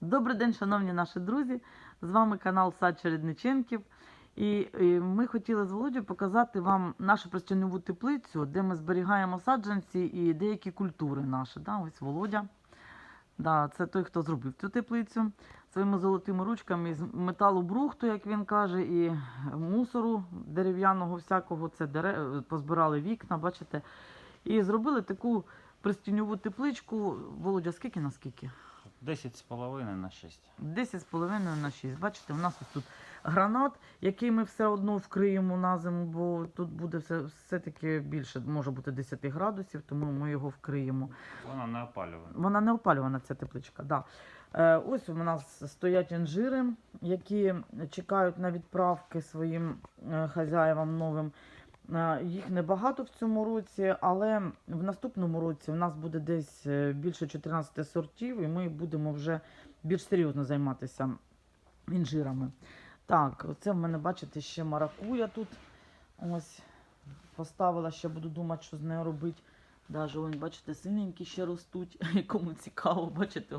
Добрий день, шановні наші друзі! З вами канал Сад Чередниченків. І, ми хотіли з Володю показати вам нашу простяньову теплицю, де ми зберігаємо саджанці і деякі культури наші. Да? Ось Володя. Да, це той, хто зробив цю теплицю своїми золотими ручками з металу брухту, як він каже, і мусору дерев'яного всякого. Це дере... позбирали вікна, бачите. І зробили таку пристіньову тепличку. Володя, скільки на скільки? 10 з половиною на 6. 10,5 на 6. Бачите, у нас ось тут гранат, який ми все одно вкриємо на зиму, бо тут буде все, все-таки більше, може бути 10 градусів, тому ми його вкриємо. Вона не опалювана. Вона не опалювана, ця тепличка. Да. Е, ось у нас стоять інжири, які чекають на відправки своїм е, хазяївам новим. Е, Їх небагато в цьому році, але в наступному році у нас буде десь е, більше 14 сортів, і ми будемо вже більш серйозно займатися інжирами. Так, оце в мене, бачите, ще маракуя тут. Ось поставила, ще буду думати, що з нею робити. Даже, вон, бачите, синенькі ще ростуть, кому цікаво, бачите,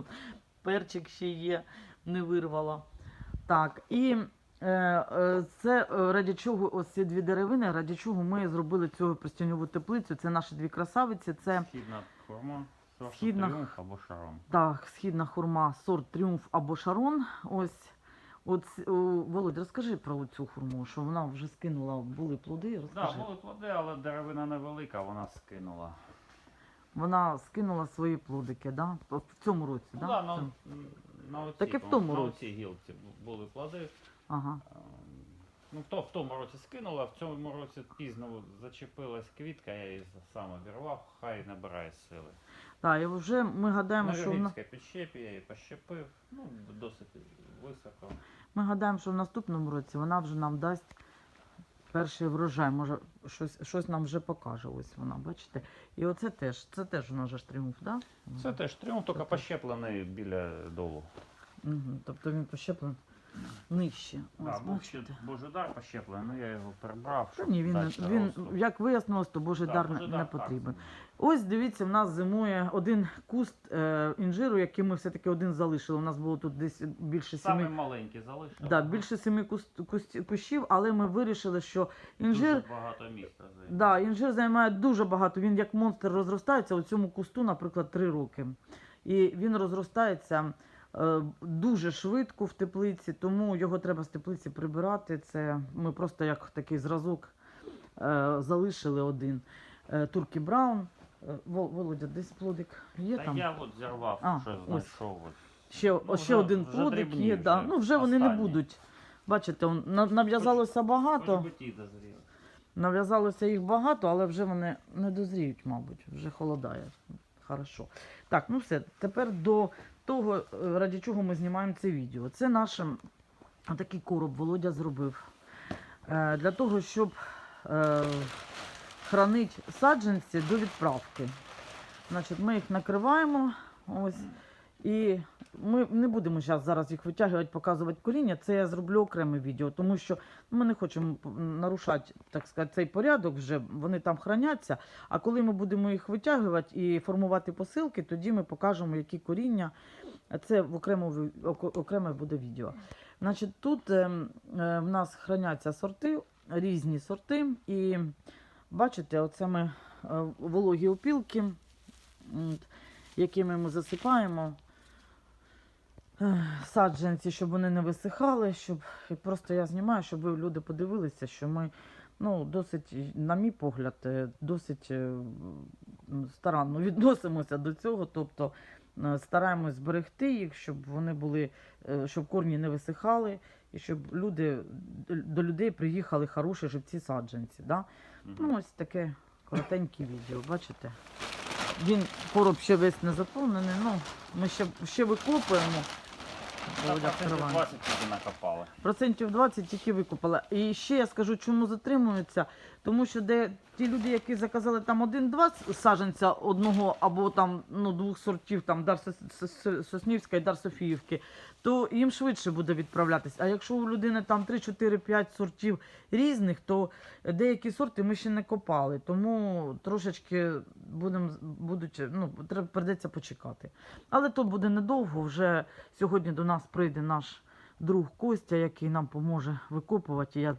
перчик ще є, не вирвала. Так, і це е, раді чого ось ці дві деревини, раді чого ми зробили цю простяньову теплицю. Це наші дві красавиці. Це Східна форма, сорт Східна. тріумф або шаром. так, східна хурма, сорт Тріумф або Шарон. Ось. От, Володь, розкажи про цю хурму, що вона вже скинула, були плоди. Так, Розкажи. да, були плоди, але деревина невелика, вона скинула. Вона скинула свої плодики, да? в цьому році. Ну, да? да, на, на оцій, Так і в тому на році. гілці були плоди. Ага. Ем, Ну, в, то, в тому році скинула, в цьому році пізно зачепилась квітка, я її сам обірвав, хай набирає сили. Так, і вже ми гадаємо, що вона... Підщепі я її пощепив, ну, досить високо. ми гадаємо, що в наступному році вона вже нам дасть перший врожай. Може, щось, щось нам вже покаже. Ось вона, бачите. І оце теж, це теж у нас же ж тріумф, да? Це теж тріумф, тільки пощеплений біля долу. Угу. Тобто він пощеплений нижче. Ось, Так, був ще бачите. Божидар пощеплений, ну я його прибрав. Та щоб ні, він, дальше він, росту. як вияснилось, то Божий Да, дар не, Божидар не так потрібен. Ось дивіться, в нас зимує один куст е, інжиру, який ми все-таки один залишили. У нас було тут десь більше Саме семи. маленький залишив. Да, більше семи куст, куст, кущів, але ми вирішили, що інжир, Дуже багато місця займає. да, інжир займає дуже багато. Він як монстр розростається. У цьому кусту, наприклад, три роки. І він розростається дуже швидко в теплиці, тому його треба з теплиці прибирати. Це ми просто як такий зразок е, залишили один. Е, Туркі Браун. Е, Володя, десь плодик є Та там? я от зірвав, А, що ось. знайшов. Ще, Ну, ще вже- один вже плодик є. Да. вже, Ну вже вони не будуть. Бачите, нав'язалося багато. Хоч би ті дозріли. Нав'язалося їх багато, але вже вони не дозріють, мабуть, вже холодає. Хорошо. Так, ну все. Тепер до того, е, раді чого ми знімаємо це відео. Це наш такий короб Володя зробив. Е, для того, щоб е, хранити саджанці до відправки. Значить, ми їх накриваємо. Ось. І ми не будемо зараз, їх витягувати, показувати коріння. Це я зроблю окреме відео, тому що ми не хочемо нарушати так сказати, цей порядок. Вже вони там храняться. А коли ми будемо їх витягувати і формувати посилки, тоді ми покажемо, які коріння. Це в окремо окреме буде відео. Значить, тут ем, е, в нас храняться сорти, різні сорти. І бачите, оце ми е, вологі опілки, якими ми засипаємо саджанці, щоб вони не висихали, щоб просто я знімаю, щоб ви люди подивилися, що ми ну, досить, на мій погляд, е, досить е, старанно відносимося до цього. Тобто е, стараємось зберегти їх, щоб вони були, щоб корні не висихали, і щоб люди до людей приїхали хороші живці саджанці. Да? Мгм. Ну, ось таке коротеньке відео, бачите? Він короб ще весь не заповнений, ну, ми ще, ще викопуємо. Та Володя процентів 20 тільки накопали. Процентів 20 тільки викопала. І ще я скажу, чому затримуються. Тому що де ті люди, які заказали там один-два саженця одного або там ну, двох сортів, там Дар Сос- Сос- Соснівська і Дар Софіївки, то їм швидше буде відправлятись. А якщо у людини там 3, 4, 5 сортів різних, то деякі сорти ми ще не копали. Тому трошечки будем, будуть, ну, треба придеться почекати. Але то буде недовго. Вже сьогодні до нас прийде наш друг Костя, який нам поможе викопувати. Я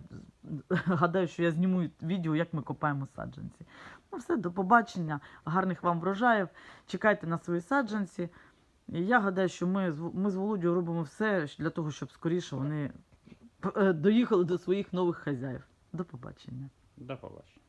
гадаю, що я зніму відео, як ми копаємо саджанці. Ну все, до побачення, гарних вам врожаїв. Чекайте на свої саджанці. І я гадаю, що ми, ми з Володією робимо все для того, щоб скоріше вони е, доїхали до своїх нових хазяїв. До побачення. До побачення.